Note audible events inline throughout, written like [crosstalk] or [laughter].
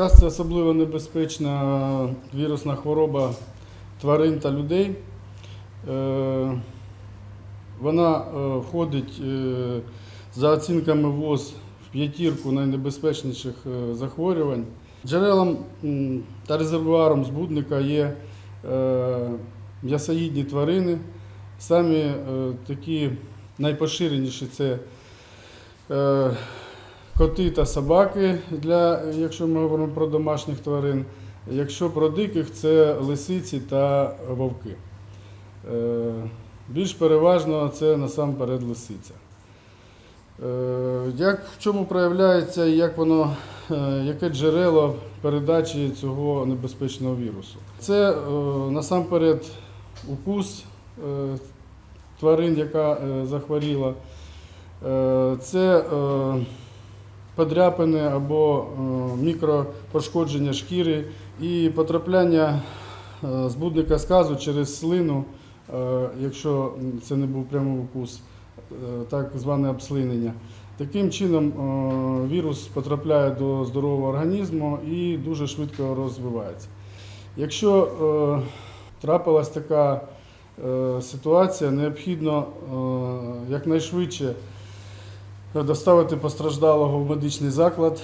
Каз це особливо небезпечна вірусна хвороба тварин та людей. Е, Вона е, входить е, за оцінками ВОЗ в п'ятірку найнебезпечніших захворювань. Джерелом та резервуаром збудника є м'ясоїдні тварини. Самі такі найпоширеніші це коти та собаки, для, якщо ми говоримо про домашніх тварин. Якщо про диких, це лисиці та вовки. Е, Більш переважно це насамперед лисиця. Е, Як в чому проявляється і як воно, е, яке джерело передачі цього небезпечного вірусу? Це насамперед укус тварин, яка захворіла. Це подряпини або е, мікропошкодження шкіри і потрапляння е, збудника сказу через слину, е, якщо це не був прямий укус, так зване обслинення. Таким чином вірус потрапляє до здорового організму і дуже швидко розвивається. Якщо трапилась така ситуація, необхідно якнайшвидше доставити постраждалого в медичний заклад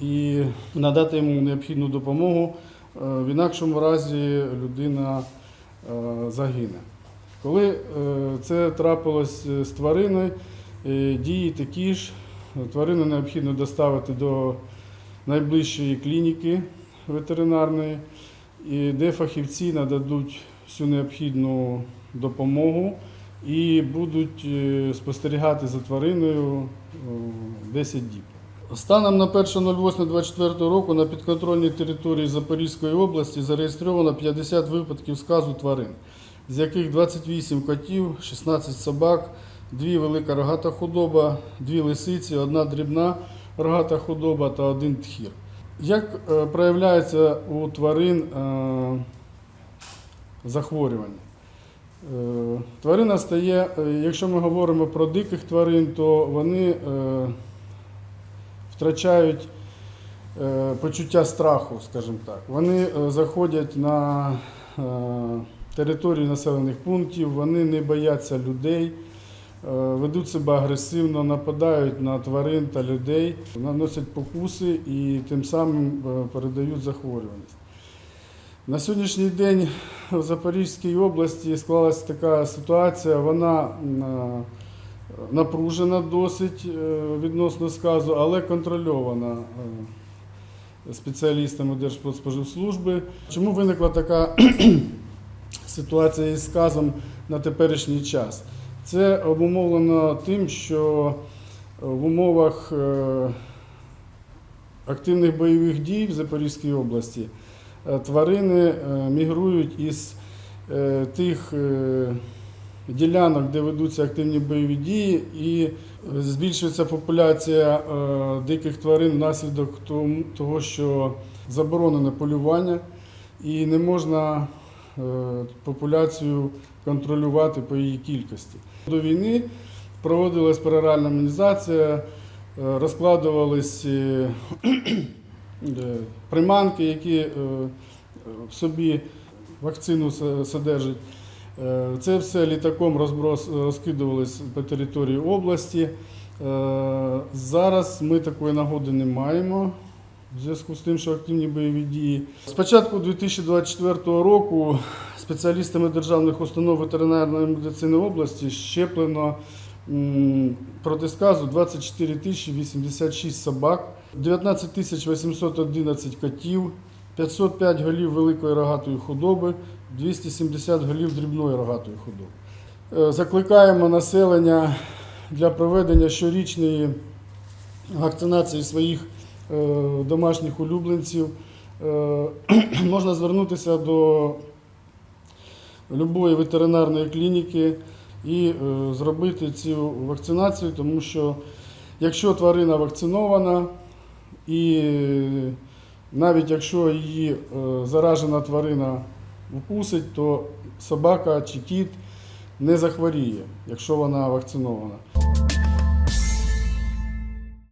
і надати йому необхідну допомогу. Е, В інакшому разі людина е, загине. Коли е, це трапилось з твариною, дії такі ж. Тварину необхідно доставити до найближчої клініки ветеринарної, де фахівці нададуть всю необхідну допомогу і будуть е, спостерігати за твариною е, 10 діб. Станом на 1.08.24 року на підконтрольній території Запорізької області зареєстровано 50 випадків сказу тварин, з яких 28 котів, 16 собак, 2 велика рогата худоба, 2 лисиці, 1 дрібна рогата худоба та 1 тхір. Як е, проявляється у тварин е, захворювання? Е, Тварина стає, е, якщо ми говоримо про диких тварин, то вони е, втрачають почуття страху, скажімо так. Вони заходять на територію населених пунктів, вони не бояться людей, ведуть себе агресивно, нападають на тварин та людей, наносять покуси і тим самим передають захворюваність. На сьогоднішній день в Запорізькій області склалася така ситуація, вона е, напружена досить е, відносно сказу, але контрольована е, спеціалістами Держпродспоживслужби. Чому виникла така [clears throat] ситуація із сказом на теперішній час? Це обумовлено тим, що в умовах активних бойових дій в Запорізькій області тварини е, мігрують із е, тих е, ділянок, де ведуться активні бойові дії, і збільшується популяція е, диких тварин внаслідок того, що заборонене полювання, і не можна е, популяцію контролювати по її кількості. До війни проводилась пероральна е, е, е, приманки, які е, в собі вакцину содержать. Е, Це все літаком розброс, розкидувалось по території області. Е, Зараз ми такої нагоди не маємо в зв'язку з тим, що активні бойові дії. З початку 2024 року спеціалістами державних установ ветеринарної медицини області щеплено м, проти сказу 24 тисячі 86 собак, 19 811 котів, 505 голів великої рогатої худоби, 270 голів дрібної рогатої худоби. Е, Закликаємо населення для проведення щорічної вакцинації своїх е, домашніх улюбленців. Е, [clears throat] Можна звернутися до любої ветеринарної клініки і зробити цю вакцинацію, тому що якщо тварина вакцинована, і навіть якщо її е, заражена тварина укусить, то собака чи кіт не захворіє, якщо вона вакцинована.